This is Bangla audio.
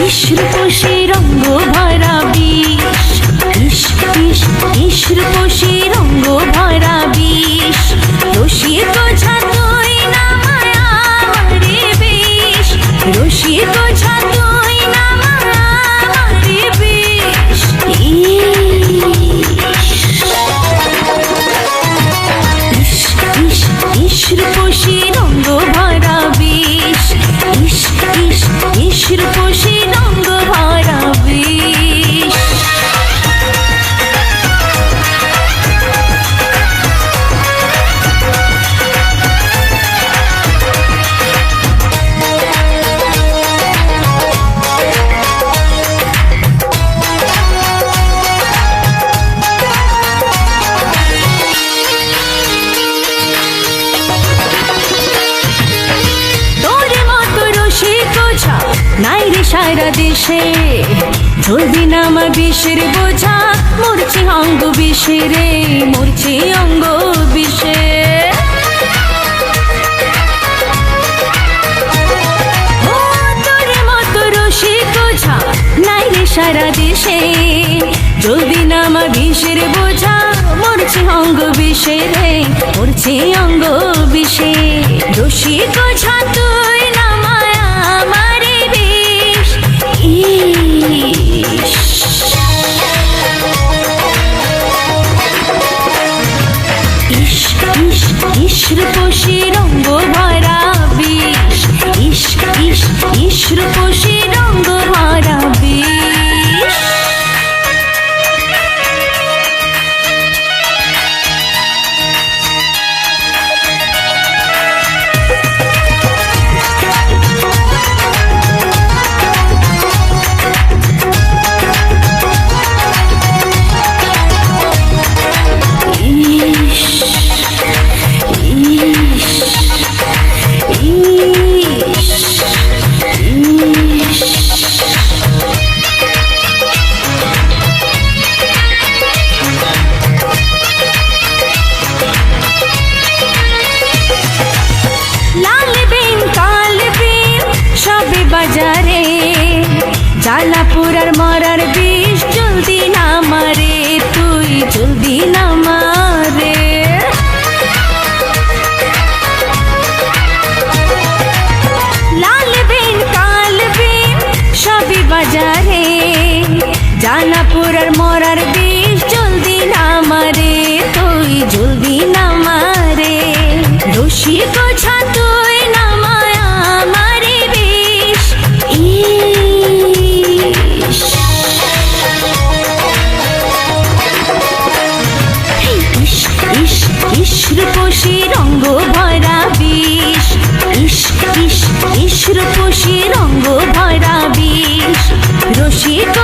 ইস রূপসী রঙ্গ ভরা সারা দেশে। ধরবি না আমার বিষের বোঝা, মরছে অঙ্গ বিষে রে মরছে অঙ্গ বিষে। নাই রে সারা দেশে। যদি না আমার বিষের বোঝা, মরছে অঙ্গ বিষে রে মরছে অঙ্গ বিষে। রসিক রূপসী রঙ্গ ভরা বাজারে, জালাপুরার মরার বিষ জলদি না মারে, তুই জলদি না মারে। লাল বিন, কাল বিন সবে বাজারে, জালাপুরার মরার বিষ রূপসী রঙ্গ ভরা বিষ। ইস ইস ইস রূপসী রঙ্গ ভরা বিষ। রসিক